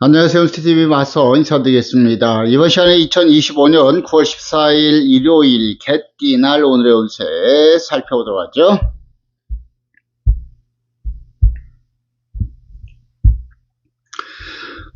안녕하세요. 스티브 마서 인사드리겠습니다. 이번 시간에 2025년 9월 14일 일요일 개띠날 오늘의 운세 살펴보도록 하죠.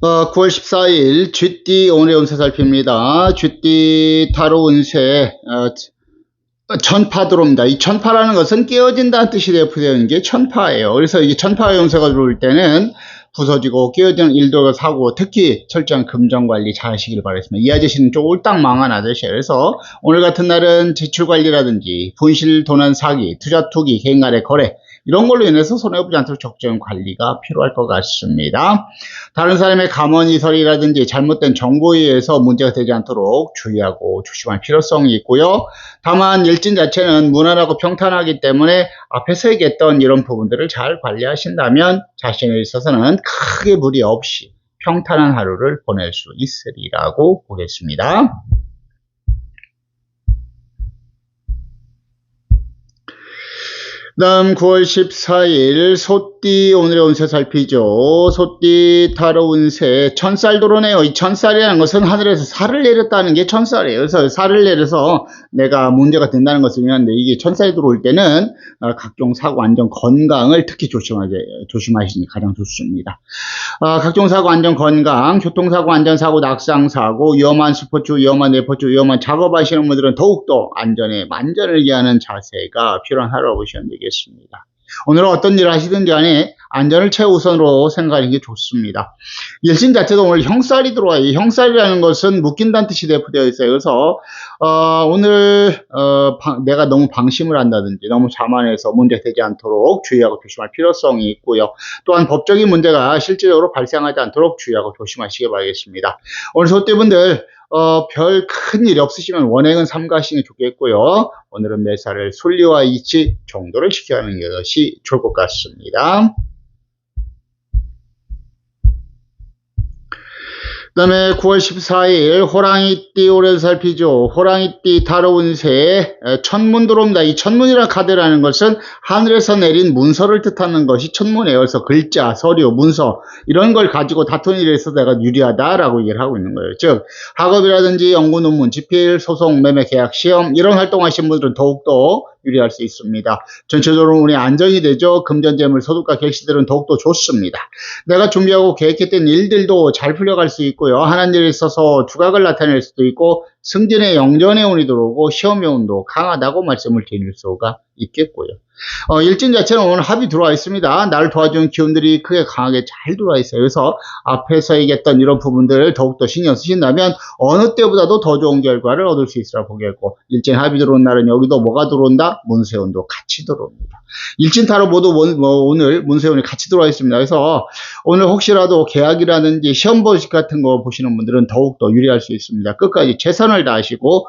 어, 9월 14일 쥐띠 오늘의 운세 살핍니다. 쥐띠 타로 운세 어, 천파 들어옵니다. 이 천파라는 것은 깨어진다는 뜻이 되어 있는 게 천파예요. 그래서 이 천파 운세가 들어올 때는 부서지고 끼어드는 일도 사고 특히 철저한 금전 관리 잘 하시길 바라겠습니다. 이 아저씨는 좀 홀딱 망한 아저씨예요. 그래서 오늘 같은 날은 지출 관리라든지 분실 도난 사기, 투자 투기, 개인 간의 거래 이런 걸로 인해서 손해보지 않도록 적정 관리가 필요할 것 같습니다. 다른 사람의 감언이설이라든지 잘못된 정보에 의해서 문제가 되지 않도록 주의하고 조심할 필요성이 있고요. 다만 일진 자체는 무난하고 평탄하기 때문에 앞에서 얘기했던 이런 부분들을 잘 관리하신다면 자신에 있어서는 크게 무리 없이 평탄한 하루를 보낼 수 있으리라고 보겠습니다. 다음 9월 14일 소띠 오늘의 운세 살피죠. 소띠 타로 운세 들어오네요. 이 천살이라는 것은 하늘에서 살을 내렸다는 게 천살이에요. 그래서 살을 내려서 내가 문제가 된다는 것을 의미하는데 이게 천살이 들어올 때는 어, 각종 사고 안전 건강을 특히 조심하게 조심하시는 게 가장 좋습니다. 어, 각종 사고 안전 건강, 교통사고 안전사고, 낙상사고, 위험한 스포츠, 위험한 레포츠, 위험한 작업하시는 분들은 더욱더 안전에 만전을 기하는 자세가 필요한 하루라고 보시면 되겠습니다. 되겠습니다. 오늘은 어떤 일을 하시든지 간에 안전을 최우선으로 생각하는 게 좋습니다. 일신 자체도 오늘 형살이 들어와요. 형살이라는 것은 묶인다는 뜻이 대표되어 있어요. 그래서 어, 오늘 어, 방, 내가 너무 방심을 한다든지 너무 자만해서 문제 되지 않도록 주의하고 조심할 필요성이 있고요. 또한 법적인 문제가 실질적으로 발생하지 않도록 주의하고 조심하시기 바라겠습니다. 오늘 소띠분들 어, 별 큰 일이 없으시면 원행은 삼가시는 게 좋겠고요. 오늘은 매사를 순리와 이치 정도를 시켜야 하는 것이 좋을 것 같습니다. 그 다음에 9월 14일 호랑이띠 오래 살피죠. 호랑이띠 다로운 새 천문 들어옵니다. 이 천문이라는 카드라는 것은 하늘에서 내린 문서를 뜻하는 것이 천문이에요. 그래서 글자, 서류, 문서 이런 걸 가지고 다툰 일에서 내가 유리하다라고 얘기를 하고 있는 거예요. 즉 학업이라든지 연구 논문, 집필, 소송, 매매, 계약, 시험 이런 활동하신 분들은 더욱더 유리할 수 있습니다. 전체적으로 운이 안정이 되죠. 금전재물, 소득과 객시들은 더욱더 좋습니다. 내가 준비하고 계획했던 일들도 잘 풀려갈 수 있고요. 하나님 일에 있어서 두각을 나타낼 수도 있고 승진의 영전의 운이 들어오고 시험의 운도 강하다고 말씀을 드릴 수가 있겠고요. 어, 일진 자체는 오늘 합이 들어와 있습니다. 나를 도와주는 기운들이 크게 강하게 잘 들어와 있어요. 그래서 앞에서 얘기했던 이런 부분들을 더욱더 신경 쓰신다면 어느 때보다도 더 좋은 결과를 얻을 수 있으라 보겠고 일진 합이 들어온 날은 여기도 뭐가 들어온다? 문세운도 같이 들어옵니다. 일진 타로 모두 뭐 오늘 문세운이 같이 들어와 있습니다. 그래서 오늘 혹시라도 계약이라든지 시험 보식 같은 거 보시는 분들은 더욱더 유리할 수 있습니다. 끝까지 최선을 다하시고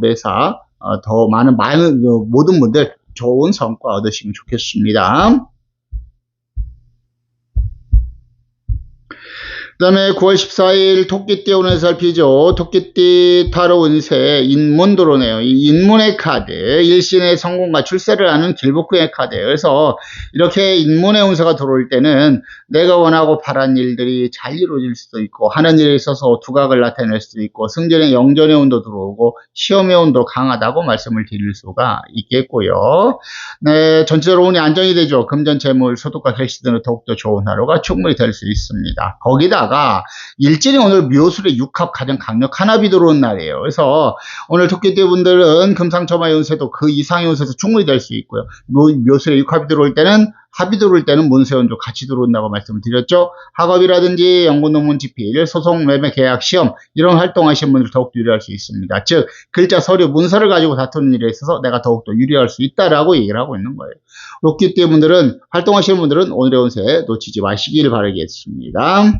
매사 어, 더 많은 많은 모든 분들 좋은 성과 얻으시면 좋겠습니다. 그 다음에 9월 14일 토끼띠 오늘 살피죠. 토끼띠 타로 운세 인문 들어오네요. 이 인문의 카드, 일신의 성공과 출세를 하는 길복구의 카드. 그래서 이렇게 인문의 운세가 들어올 때는 내가 원하고 바란 일들이 잘 이루어질 수도 있고 하는 일에 있어서 두각을 나타낼 수도 있고 승전의 영전의 운도 들어오고 시험의 운도 강하다고 말씀을 드릴 수가 있겠고요. 네, 전체적으로 운이 안정이 되죠. 금전, 재물, 소득과 결시 등은 더욱더 좋은 하루가 충분히 될 수 있습니다. 거기다 거기다가 일진이 오늘 묘술의 육합 가장 강력한 합이 들어온 날이에요. 그래서 오늘 토끼띠 분들은 금상첨화 연세도 그 이상의 연세도 충분히 될 수 있고요. 묘술의 육합이 들어올 때는 합이 들어올 때는 문세원도 같이 들어온다고 말씀을 드렸죠. 학업이라든지 연구 논문 집필, 소송, 매매, 계약, 시험 이런 활동하시는 분들 더욱 유리할 수 있습니다. 즉 글자, 서류, 문서를 가지고 다투는 일에 있어서 내가 더욱더 유리할 수 있다라고 얘기를 하고 있는 거예요. 로끼띠 분들은 활동하시는 분들은 오늘의 운세 놓치지 마시길 바라겠습니다.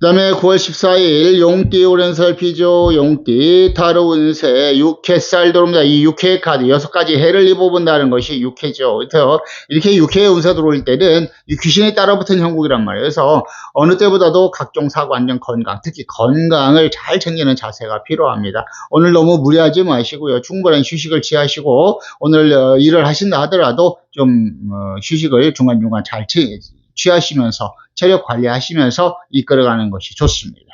그 다음에 9월 14일 용띠 오른살 피조 용띠 타로 운세 6회살 들어옵니다. 이 6회 카드 6가지 해를 입어본다는 것이 6회죠. 그래서 이렇게 6회 운세 들어올 때는 이 귀신이 따라붙은 형국이란 말이에요. 그래서 어느 때보다도 각종 사고 안전 건강 특히 건강을 잘 챙기는 자세가 필요합니다. 오늘 너무 무리하지 마시고요. 충분한 휴식을 취하시고 오늘 어, 일을 하신다 하더라도 좀 어, 휴식을 중간중간 잘 취, 취하시면서 체력 관리하시면서 이끌어가는 것이 좋습니다.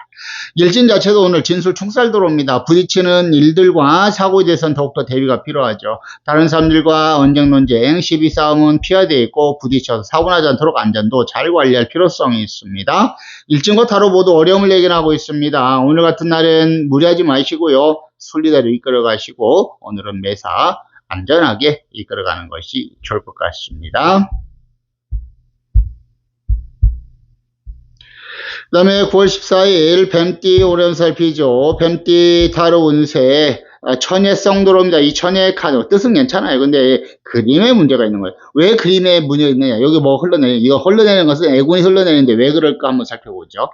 일진 자체도 오늘 진술 총살 들어옵니다. 부딪히는 일들과 사고에 대해서는 더욱더 대비가 필요하죠. 다른 사람들과 언쟁 논쟁, 시비 싸움은 피하되어 있고 부딪혀서 사고 나지 않도록 안전도 잘 관리할 필요성이 있습니다. 일진과 타로 모두 어려움을 예견하고 있습니다. 오늘 같은 날은 무리하지 마시고요. 순리대로 이끌어 가시고 오늘은 매사 안전하게 이끌어가는 것이 좋을 것 같습니다. 그 다음에 9월 14일 뱀띠 오련살 피조 뱀띠 타로 운세 아, 천예성 들어옵니다. 이 천예 카드 뜻은 괜찮아요. 근데 그림에 문제가 있는 거예요. 왜 그림에 문제가 있느냐? 여기 뭐 흘러내는 이거 흘러내는 것은 애군이 흘러내는데 왜 그럴까 한번 살펴보죠.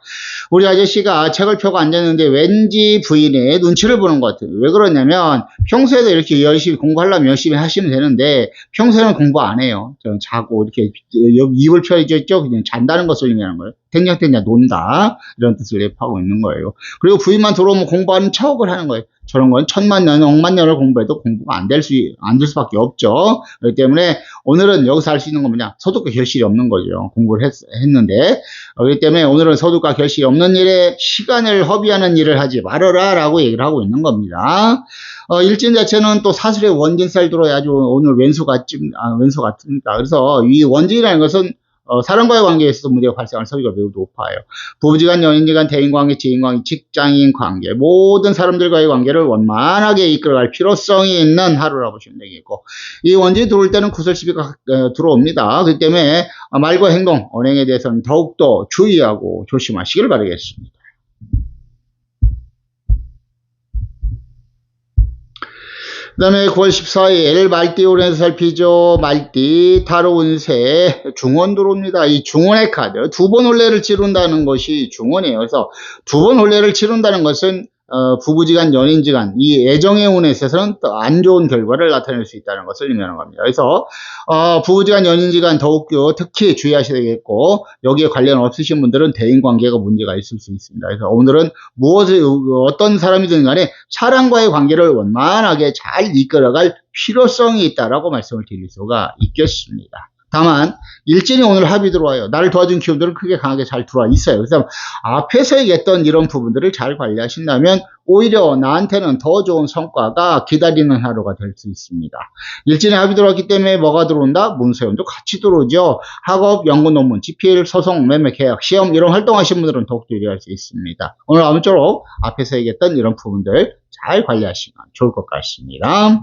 우리 아저씨가 책을 펴고 앉았는데 왠지 부인의 눈치를 보는 것 같아요. 왜 그러냐면 평소에도 이렇게 열심히 공부하려면 열심히 하시면 되는데 평소에는 공부 안 해요. 저 자고 이렇게 입을 펴있죠. 그냥 잔다는 것을 의미하는 거예요. 탱냥탱냥 논다 이런 뜻을 내포하고 있는 거예요. 그리고 부인만 들어오면 공부하는 척을 하는 거예요. 저런 건 천만 년, 억만 년을 공부해도 공부가 안 될 수, 안 될 수밖에 없죠. 그렇기 때문에 오늘은 여기서 할 수 있는 건 뭐냐? 소득과 결실이 없는 거죠. 공부를 했, 했는데. 그렇기 때문에 오늘은 소득과 결실이 없는 일에 시간을 허비하는 일을 하지 말아라 라고 얘기를 하고 있는 겁니다. 어, 일진 자체는 또 사슬의 원진살 들어야 아주 오늘 왼수 같지, 아, 왼수 같습니다. 그래서 이 원진이라는 것은 어, 사람과의 관계에 있어서 문제가 발생할 소리가 매우 높아요. 부부지간, 연인지간, 대인관계, 지인관계, 직장인 관계 모든 사람들과의 관계를 원만하게 이끌어갈 필요성이 있는 하루라고 보시면 되겠고 이 원진이 들어올 때는 구설 시비가 어, 들어옵니다. 그렇기 때문에 말과 행동, 언행에 대해서는 더욱더 주의하고 조심하시길 바라겠습니다. 그 다음에 9월 14일 말띠 오렌 살피죠. 말띠 타로 운세 중원 들어옵니다. 이 중원의 카드 두 번 혼례를 치른다는 것이 중원이에요. 그래서 두 번 혼례를 치른다는 것은 어, 부부지간, 연인지간 이 애정의 운에 있어서는 또 안 좋은 결과를 나타낼 수 있다는 것을 의미하는 겁니다. 그래서 어, 부부지간, 연인지간 더욱요 특히 주의하셔야 되겠고 여기에 관련 없으신 분들은 대인관계가 문제가 있을 수 있습니다. 그래서 오늘은 무엇을 어떤 사람이든 간에 사랑과의 관계를 원만하게 잘 이끌어갈 필요성이 있다라고 말씀을 드릴 수가 있겠습니다. 다만 일진이 오늘 합이 들어와요. 나를 도와준 기운들은 크게 강하게 잘 들어와 있어요. 그래서 앞에서 얘기했던 이런 부분들을 잘 관리하신다면 오히려 나한테는 더 좋은 성과가 기다리는 하루가 될 수 있습니다. 일진의 합이 들어왔기 때문에 뭐가 들어온다? 문서연도 같이 들어오죠. 학업, 연구 논문, 집필, 소송, 매매, 계약, 시험 이런 활동하신 분들은 더욱더 유리할 수 있습니다. 오늘 아무쪼록 앞에서 얘기했던 이런 부분들 잘 관리하시면 좋을 것 같습니다.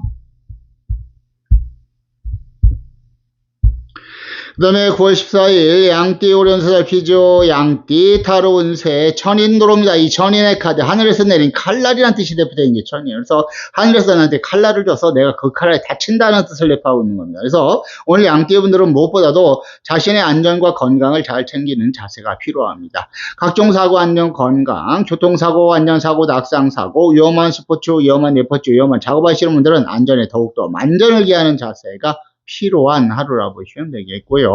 그 다음에 9월 14일 양띠 오련사 살피죠. 양띠 타로 운세 천인 들어옵니다. 이 천인의 카드 하늘에서 내린 칼날이라는 뜻이 대표되는 게 천이에요. 그래서 하늘에서 나한테 칼날을 줘서 내가 그 칼날에 다친다는 뜻을 내포하고 있는 겁니다. 그래서 오늘 양띠 분들은 무엇보다도 자신의 안전과 건강을 잘 챙기는 자세가 필요합니다. 각종 사고 안전 건강, 교통사고 안전사고, 낙상사고, 위험한 스포츠, 위험한 레포츠, 위험한 작업하시는 분들은 안전에 더욱더 만전을 기하는 자세가 필요한 하루라 보시면 되겠고요.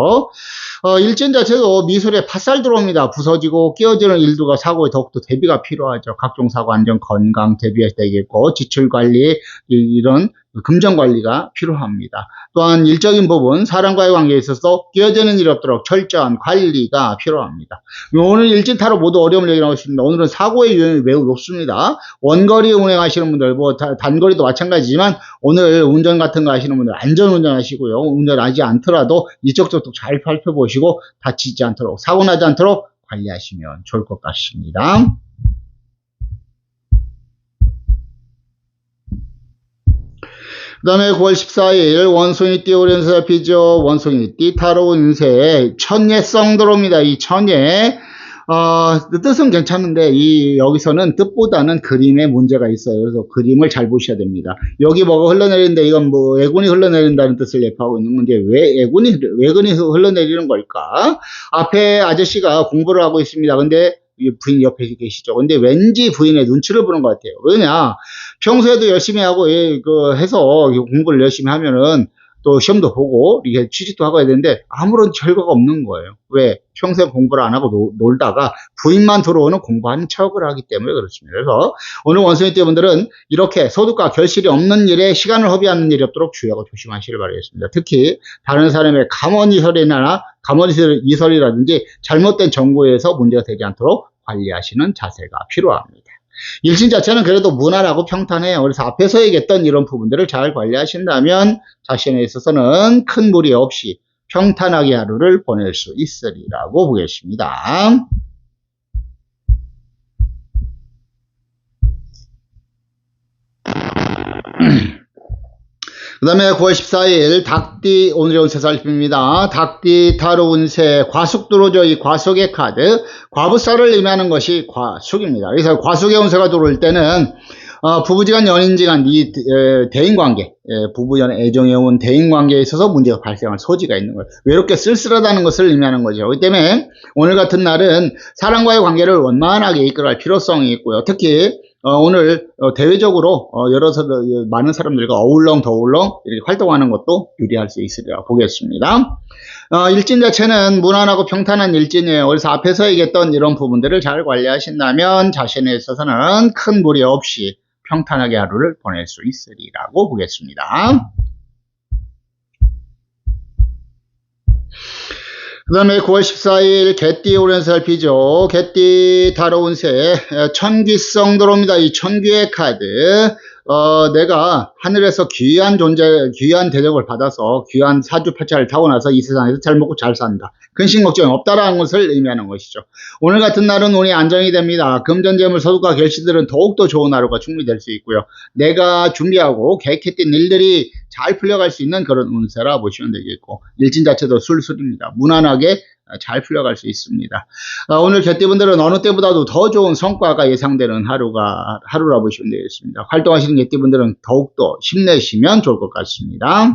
어, 일진 자체도 미술에 팥살 들어옵니다. 부서지고 끼어지는 일도가 사고에 더욱더 대비가 필요하죠. 각종 사고 안전 건강 대비해야 되겠고 지출 관리 이런 금전 관리가 필요합니다. 또한 일적인 부분, 사람과의 관계에 있어서 끼어드는 일이 없도록 철저한 관리가 필요합니다. 오늘 일진타로 모두 어려움을 얘기하고 있습니다. 오늘은 사고의 위험이 매우 높습니다. 원거리 운행하시는 분들, 뭐 단거리도 마찬가지지만 오늘 운전 같은 거 하시는 분들 안전 운전하시고요. 운전하지 않더라도 이쪽 저쪽 잘 살펴보시고 다치지 않도록 사고 나지 않도록 관리하시면 좋을 것 같습니다. 그 다음에 9월 14일 원숭이 띠 오련사 피죠. 원숭이 띠 타로 운세 천예성 들어옵니다. 이 천예 어, 뜻은 괜찮은데 이 여기서는 뜻보다는 그림에 문제가 있어요. 그래서 그림을 잘 보셔야 됩니다. 여기 뭐가 흘러내리는데 이건 뭐 애군이 흘러내린다는 뜻을 내포하고 있는 건데 왜 애군이 외근이 흘러내리는 걸까? 앞에 아저씨가 공부를 하고 있습니다. 근데 이 부인 옆에 계시죠. 근데 왠지 부인의 눈치를 보는 것 같아요. 왜냐? 평소에도 열심히 하고, 예, 그, 해서 공부를 열심히 하면은 또 시험도 보고, 이게 취직도 하고 해야 되는데 아무런 결과가 없는 거예요. 왜? 평소에 공부를 안 하고 노- 놀다가 부인만 들어오는 공부하는 척을 하기 때문에 그렇습니다. 그래서 오늘 원숭이 떼분들은 이렇게 소득과 결실이 없는 일에 시간을 허비하는 일이 없도록 주의하고 조심하시길 바라겠습니다. 특히 다른 사람의 감언이설이나 감언이설이라든지 잘못된 정보에서 문제가 되지 않도록 관리하시는 자세가 필요합니다. 일신 자체는 그래도 무난하고 평탄해요. 그래서 앞에서 얘기했던 이런 부분들을 잘 관리하신다면 자신에 있어서는 큰 무리 없이 평탄하게 하루를 보낼 수 있으리라고 보겠습니다. 그 다음에 9월 14일 닭띠 오늘의 운세 살펴봅니다. 닭띠 타로 운세 들어오죠. 이 과숙의 카드 과부살을 의미하는 것이 과숙입니다. 그래서 과숙의 운세가 들어올 때는 어, 부부지간 연인지간 이 에, 대인관계 에, 부부연 애정해온 대인관계에 있어서 문제가 발생할 소지가 있는 거예요. 외롭게 쓸쓸하다는 것을 의미하는 거죠. 그렇기 때문에 오늘 같은 날은 사람과의 관계를 원만하게 이끌어갈 필요성이 있고요. 특히 어, 오늘 어, 대외적으로 어, 여러 사, 많은 사람들과 어울렁 더울렁 활동하는 것도 유리할 수 있으리라 보겠습니다. 어, 일진 자체는 무난하고 평탄한 일진이에요. 그래서 앞에서 얘기했던 이런 부분들을 잘 관리하신다면 자신에 있어서는 큰 무리 없이 평탄하게 하루를 보낼 수 있으리라고 보겠습니다. 그 다음에 9월 14일 개띠 오랜 살피죠. 개띠 다뤄운 새 천귀성 들어옵니다. 이 천귀의 카드 어, 내가 하늘에서 귀한 존재, 귀한 대접을 받아서 귀한 사주팔자를 타고 나서 이 세상에서 잘 먹고 잘 산다. 근심 걱정이 없다라는 것을 의미하는 것이죠. 오늘 같은 날은 운이 안정이 됩니다. 금전재물 소득과 결실들은 더욱더 좋은 하루가 충분히 될 수 있고요. 내가 준비하고 계획했던 일들이 잘 풀려갈 수 있는 그런 운세라 보시면 되겠고 일진 자체도 술술입니다. 무난하게 잘 풀려갈 수 있습니다. 아, 오늘 개띠분들은 어느 때보다도 더 좋은 성과가 예상되는 하루가 하루라 보시면 되겠습니다. 활동하시는 개띠분들은 더욱더 힘내시면 좋을 것 같습니다.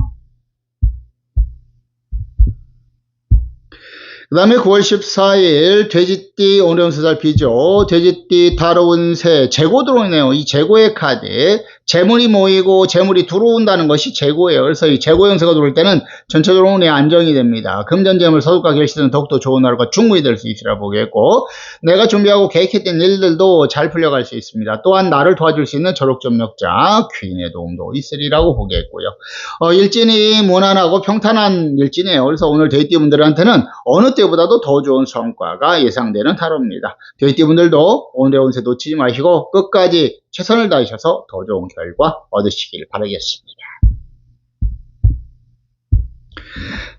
그 다음에 9월 14일 돼지띠 오령세 살피죠. 돼지띠 다뤄운 새 재고 들어오네요. 이 재고의 카드 재물이 모이고 재물이 들어온다는 것이 재고예요. 그래서 이 재고 형세가 들어올 때는 전체적으로 운이 안정이 됩니다. 금전재물 소득과 결실은 더욱더 좋은 하루가 충분히 될 수 있으라 보겠고 내가 준비하고 계획했던 일들도 잘 풀려갈 수 있습니다. 또한 나를 도와줄 수 있는 저록점력자 귀인의 도움도 있으리라고 보겠고요. 어, 일진이 무난하고 평탄한 일진이에요. 그래서 오늘 돼지띠 분들한테는 어느 때보다도 더 좋은 성과가 예상되는 타로입니다. 돼지띠 분들도 오늘의 운세 놓치지 마시고 끝까지 최선을 다하셔서 더 좋은 결과 얻으시길 바라겠습니다.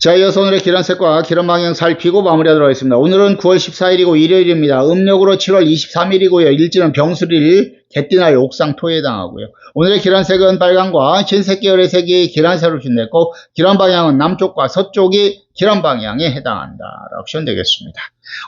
자, 이어서 오늘의 기란색과 기란 방향 살피고 마무리하도록 하겠습니다. 오늘은 9월 14일이고 일요일입니다. 음력으로 7월 23일이고요. 일지는 병수일 개띠날 옥상 토에 해당하고요. 오늘의 기란색은 빨강과 흰색 계열의 색이 기란색으로 빛냈고 기란 방향은 남쪽과 서쪽이 기란 방향에 해당한다 라고 보시면 되겠습니다.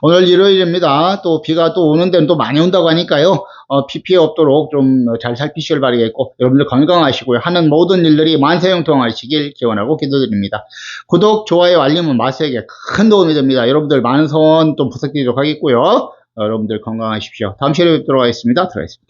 오늘 일요일입니다. 또 비가 또 오는 데는 또 많이 온다고 하니까요. 어, 피 피해 없도록 좀 잘 살피시길 바라겠고 여러분들 건강하시고요. 하는 모든 일들이 만세형통하시길 기원하고 기도드립니다. 구독, 좋아요, 알림은 마세에게 큰 도움이 됩니다. 여러분들 많은 소원 또 부탁드리도록 하겠고요. 어, 여러분들 건강하십시오. 다음 시간에 뵙도록 하겠습니다. 들어가겠습니다.